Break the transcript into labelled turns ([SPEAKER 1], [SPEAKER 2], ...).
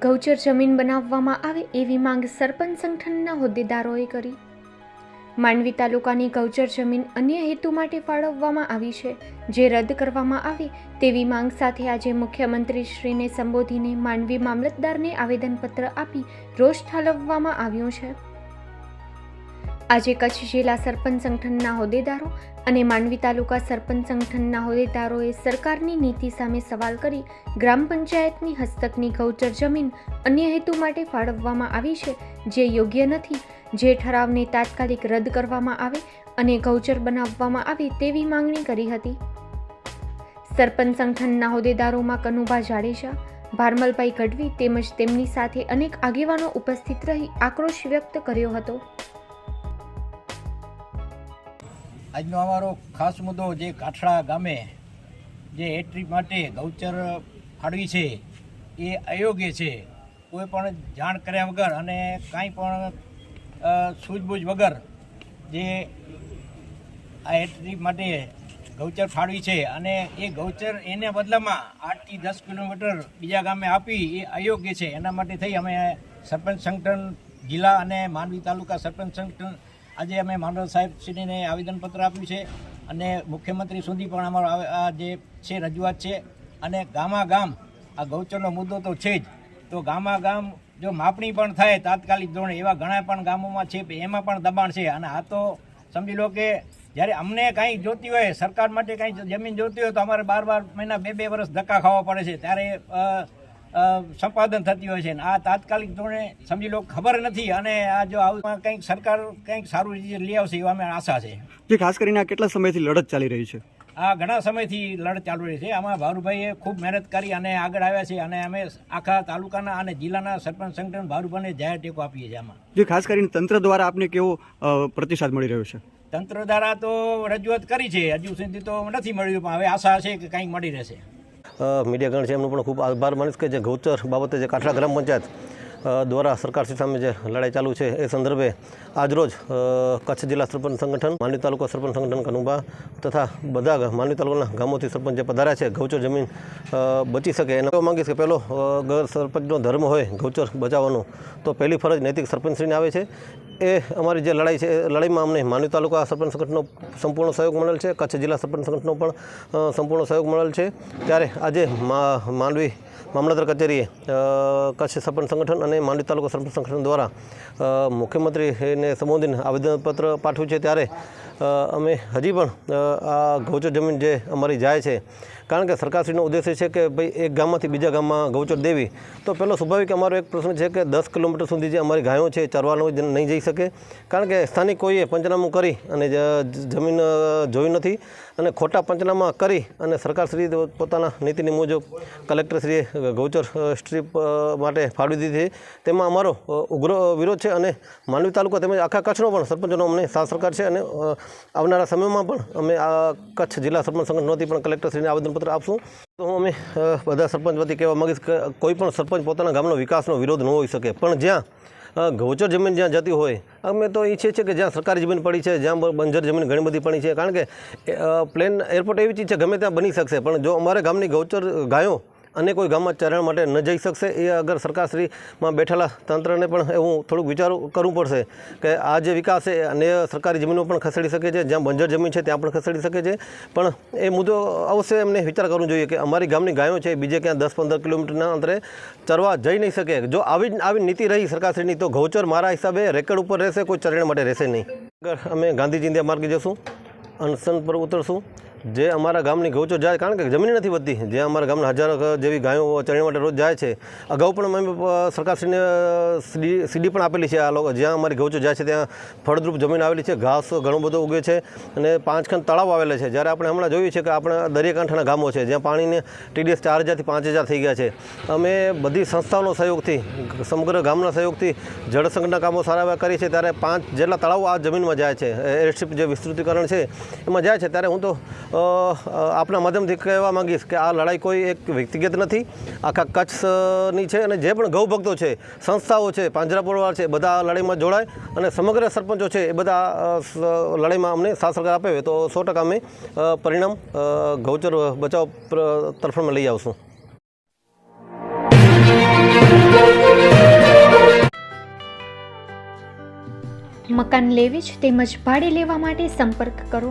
[SPEAKER 1] ગૌચર જમીન બનાવવામાં આવે એવી માંગ સરપંચ સંગઠનના હોદ્દેદારોએ કરી. માંડવી તાલુકાની ગૌચર જમીન અન્ય હેતુ માટે ફાળવવામાં આવી છે, જે રદ કરવામાં આવે તેવી માંગ સાથે આજે મુખ્યમંત્રીશ્રીને સંબોધીને માંડવી મામલતદારને આવેદનપત્ર આપી રોષ ઠાલવવામાં આવ્યો છે. આજે કચ્છ જિલ્લા સરપંચ સંગઠનના હોદ્દેદારો અને માંડવી તાલુકા સરપંચ સંગઠનના હોદ્દેદારોએ સરકારની નીતિ સામે સવાલ કરી ગ્રામ પંચાયતની હસ્તકની ગૌચર જમીન અન્ય હેતુ માટે ફાળવવામાં આવી છે, જે યોગ્ય નથી. જે ઠરાવને તાત્કાલિક રદ કરવામાં આવે અને ગૌચર બનાવવામાં આવે તેવી માંગણી કરી હતી. સરપંચ સંગઠનના હોદ્દેદારોમાં કનુભા જાડેજા, ભારમલભાઈ ગઢવી તેમજ તેમની સાથે અનેક આગેવાનો ઉપસ્થિત રહી આક્રોશ વ્યક્ત કર્યો હતો.
[SPEAKER 2] આજનો અમારો ખાસ મુદ્દો જે કાઠડા ગામે જે એન્ટ્રી માટે ગૌચર ફાળવી છે, એ અયોગ્ય છે. કોઈ પણ જાણ કર્યા વગર અને કાંઈ પણ સૂઝબૂઝ વગર જે આ એન્ટ્રી માટે ગૌચર ફાળવી છે અને એ ગૌચર એને બદલામાં આઠથી દસ કિલોમીટર બીજા ગામે આપી એ અયોગ્ય છે. એના માટે થઈ અમે સરપંચ સંગઠન, જિલ્લા અને માંડવી તાલુકા સરપંચ સંગઠન આજે અમે માંડવ સાહેબ શ્રીને આવેદનપત્ર આપ્યું છે અને મુખ્યમંત્રી સુધી પણ અમારો આ- જે છે રજૂઆત છે અને ગામા ગામ આ ગૌચરનો મુદ્દો તો છે જ. તો ગામા ગામ જો માપણી પણ થાય તાત્કાલિક ધોરણે, એવા ઘણા પણ ગામોમાં છે, એમાં પણ દબાણ છે. અને આ તો સમજી લો કે જ્યારે અમને કાંઈ જોતી હોય, સરકાર માટે કાંઈ જમીન જોતી હોય, તો અમારે બાર બાર મહિના બે બે વર્ષ ધક્કા ખાવા પડે છે. ત્યારે સંપાદન થતી હોય છે. અને આ તાત્કાલિક ધોરણે સમજી લો ખબર નથી. અને આ જો આવું કંઈક સરકાર કંઈક સારું રીતે લઈ આવશે એવા અમે આશા છે.
[SPEAKER 3] જે ખાસ કરીને આ કેટલા સમયથી લડત ચાલી રહી છે?
[SPEAKER 2] આ ઘણા સમયથી લડત ચાલુ રહી છે. આમાં ભારુભાઈએ ખૂબ મહેનત કરી અને આગળ આવ્યા છે અને અમે આખા તાલુકાના અને જિલ્લાના સરપંચ સંગઠન ભારુભાઈને જાહેર ટેકો આપીએ છીએ આમાં.
[SPEAKER 3] જે ખાસ કરીને તંત્ર દ્વારા આપને કેવો પ્રતિસાદ મળી રહ્યો છે?
[SPEAKER 2] તંત્ર દ્વારા તો રજૂઆત કરી છે. હજુ સુધી તો નથી મળ્યું પણ હવે આશા છે કે કંઈક મળી રહેશે.
[SPEAKER 4] મીડિયાગણ છે, એમનો પણ ખૂબ આભાર માનીશ કે જે ગૌચર બાબતે જે કાઠડા ગ્રામ પંચાયત દ્વારા સરકારશ્રી સામે જે લડાઈ ચાલુ છે, એ સંદર્ભે આજરોજ કચ્છ જિલ્લા સરપંચ સંગઠન માંડવી તાલુકા સરપંચ સંગઠન કનુભા તથા બધા માંડવી તાલુકાના ગામોથી સરપંચ જે પધાર્યા છે, ગૌચર જમીન બચી શકે એને માંગીશ કે પહેલો સરપંચનો ધર્મ હોય ગૌચર બચાવવાનો, તો પહેલી ફરજ નૈતિક સરપંચશ્રીને આવે છે. એ અમારી જે લડાઈ છે, એ લડાઈમાં અમને માંડવી તાલુકા સરપંચ સંગઠનનો સંપૂર્ણ સહયોગ મળેલ છે, કચ્છ જિલ્લા સરપંચ સંગઠનનો પણ સંપૂર્ણ સહયોગ મળેલ છે. ત્યારે આજે મા- માંડવી મામલતદાર કચેરીએ કચ્છ સરપંચ સંગઠન અને માંડવી તાલુકા સરપંચ સંગઠન દ્વારા મુખ્યમંત્રીને સંબોધીને આવેદનપત્ર પાઠવ્યું છે ત્યારે અમે હજી પણ આ ગૌચર જમીન જે અમારી જાય છે, કારણ કે સરકારશ્રીનો ઉદ્દેશ્ય છે કે ભાઈ એક ગામમાંથી બીજા ગામમાં ગૌચર દેવી. તો પહેલો સ્વાભાવિક અમારો એક પ્રશ્ન છે કે દસ કિલોમીટર સુધી જે અમારી ગાયો છે ચરવાનો નહીં જઈ શકે, કારણ કે સ્થાનિક કોઈએ પંચનામું કરી અને જમીન જોઈ નથી અને ખોટા પંચનામા કરી અને સરકારશ્રી પોતાના નીતિની મુજબ કલેક્ટરશ્રીએ ગૌચર સ્ટ્રીપ માટે ફાળવી દીધી તેમાં અમારો ઉગ્ર વિરોધ છે અને માંડવી તાલુકા તેમજ આખા કચ્છનો પણ સરપંચનો અમને સાથ સરકાર છે અને આવનારા સમયમાં પણ અમે આ કચ્છ જિલ્લા સરપંચ સંગઠન વતી પણ કલેક્ટરશ્રીને આવેદનપત્ર આપશું. તો હું અમે બધા સરપંચ વતી કહેવા માગીશ કે કોઈ પણ સરપંચ પોતાના ગામનો વિકાસનો વિરોધ ન હોઈ શકે. પણ જ્યાં ગૌચર જમીન જ્યાં જતી હોય, અમે તો ઈચ્છીએ છીએ કે જ્યાં સરકારી જમીન પડી છે, જ્યાં બંજર જમીન ઘણી બધી પડી છે. કારણ કે પ્લેન એરપોર્ટ એવી ચીજ છે, ગમે ત્યાં બની શકશે. પણ જો અમારે ગામની ગૌચર ગાયો અને કોઈ ગામમાં ચરણ માટે ન જઈ શકશે એ અગર સરકારશ્રીમાં બેઠેલા તંત્રને પણ એવું થોડુંક વિચાર કરવું પડશે કે આ જે વિકાસ છે અને સરકારી જમીનો પણ ખસેડી શકે છે, જ્યાં બંજર જમીન છે ત્યાં પણ ખસેડી શકે છે. પણ એ મુદ્દો અવશ્ય એમને વિચાર કરવો જોઈએ કે અમારી ગામની ગાયો છે, બીજે ક્યાં દસ પંદર કિલોમીટરના અંતરે ચરવા જઈ નહીં શકે. જો આવી આવી નીતિ રહી સરકારશ્રીની, તો ગૌચર મારા હિસાબે રેકર્ડ ઉપર રહેશે, કોઈ ચરણ માટે રહેશે નહીં. અગર અમે ગાંધીજી ચિંધ્યા માર્ગે જશું, અનશન પર ઉતરશું જે અમારા ગામની ગૌચર જાય, કારણ કે જમીન નથી વધતી. જે અમારા ગામના હજારો જેવી ગાયો ચરણી માટે રોજ જાય છે. અગાઉ પણ અમે સરકારશ્રીને સીડી સીડી પણ આપેલી છે આ લોકો. જ્યાં અમારી ગૌચર જાય છે, ત્યાં ફળદ્રુપ જમીન આવેલી છે, ઘાસ ઘણો બધો ઉગે છે અને પાંચ ખંડ તળાવ આવેલા છે. જ્યારે આપણે હમણાં જોયું છે કે આપણા દરિયાકાંઠાના ગામો છે, જ્યાં પાણીને ટીડીએસ ચાર હજારથી પાંચ હજાર થઈ ગયા છે. અમે બધી સંસ્થાઓનો સહયોગથી, સમગ્ર ગામના સહયોગથી જળસંઘના કામો સારા એવા કરી છે ત્યારે પાંચ જેટલા તળાવો આ જમીનમાં જાય છે. એરસ્ટ્રીપ જે વિસ્તૃતિકરણ છે, એમાં જાય છે. ત્યારે હું તો આપના માધ્યમથી કહેવા માંગીશ કે આ લડાઈ કોઈ એક વ્યક્તિગત નથી. આખા કચ્છની છે અને જે પણ ગૌભક્તો છે, સંસ્થાઓ છે, પાંજરા પરિવાર છે, બધા આ લડાઈમાં જોડાય અને સમગ્ર સરપંચો છે એ બધા લડાઈમાં અમને સાથ સરકાર આપે તો સો ટકા અમે પરિણામ ગૌચર બચાવ તરફમાં લઈ આવશું.
[SPEAKER 1] મકાન લેવી જ તેમજ ભાડે લેવા માટે સંપર્ક કરો.